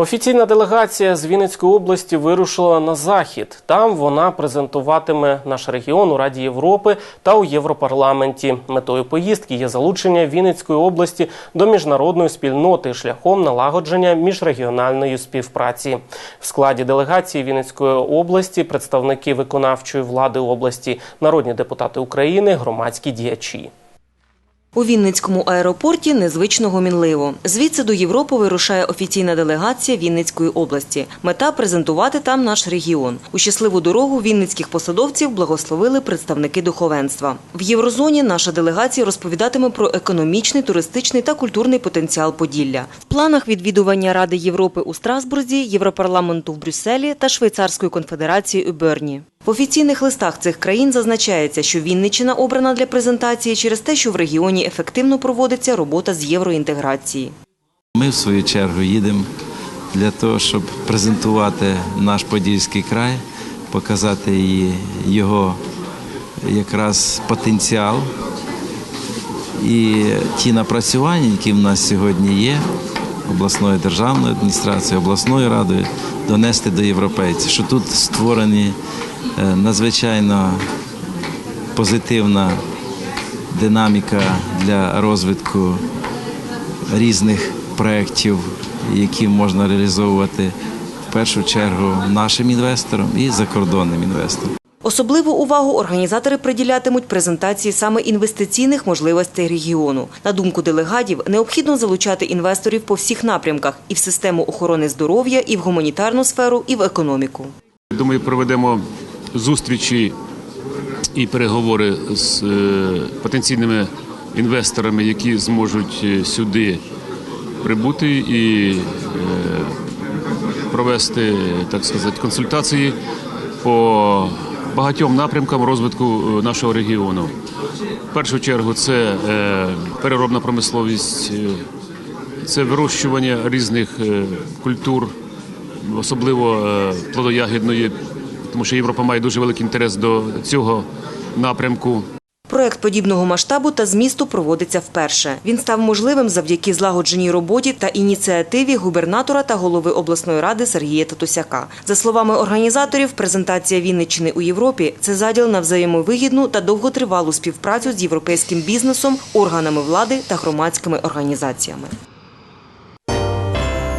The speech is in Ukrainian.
Офіційна делегація з Вінницької області вирушила на захід. Там вона презентуватиме наш регіон у Раді Європи та у Європарламенті. Метою поїздки є залучення Вінницької області до міжнародної спільноти шляхом налагодження міжрегіональної співпраці. В складі делегації Вінницької області представники виконавчої влади області, народні депутати України, громадські діячі. У Вінницькому аеропорті незвично гомінливо. Звідси до Європи вирушає офіційна делегація Вінницької області. Мета презентувати там наш регіон. У щасливу дорогу вінницьких посадовців благословили представники духовенства. В Єврозоні наша делегація розповідатиме про економічний, туристичний та культурний потенціал Поділля. В планах відвідування Ради Європи у Страсбурзі, Європарламенту в Брюсселі та Швейцарської конфедерації у Берні. В офіційних листах цих країн зазначається, що Вінниччина обрана для презентації через те, що в регіоні ефективно проводиться робота з євроінтеграції. Ми, в свою чергу, їдемо для того, щоб презентувати наш Подільський край, показати його якраз потенціал і ті напрацювання, які в нас сьогодні є, обласною державною адміністрацією, обласною радою, донести до європейців, що тут створені е, надзвичайно позитивна динаміка для розвитку різних проєктів, які можна реалізовувати в першу чергу нашим інвесторам і закордонним інвесторам. Особливу увагу організатори приділятимуть презентації саме інвестиційних можливостей регіону. На думку делегатів, необхідно залучати інвесторів по всіх напрямках і в систему охорони здоров'я, і в гуманітарну сферу, і в економіку. Думаю, проведемо зустрічі і переговори з е, потенційними інвесторами, які зможуть е, сюди прибути і е, провести, так сказати, консультації по багатьом напрямкам розвитку е, нашого регіону. В першу чергу це е, переробна промисловість, е, це вирощування різних культур, особливо плодоягідної, тому що Європа має дуже великий інтерес до цього напрямку. Проект подібного масштабу та змісту проводиться вперше. Він став можливим завдяки злагодженій роботі та ініціативі губернатора та голови обласної ради Сергія Татусяка. За словами організаторів, презентація Вінниччини у Європі це заділ на взаємовигідну та довготривалу співпрацю з європейським бізнесом, органами влади та громадськими організаціями.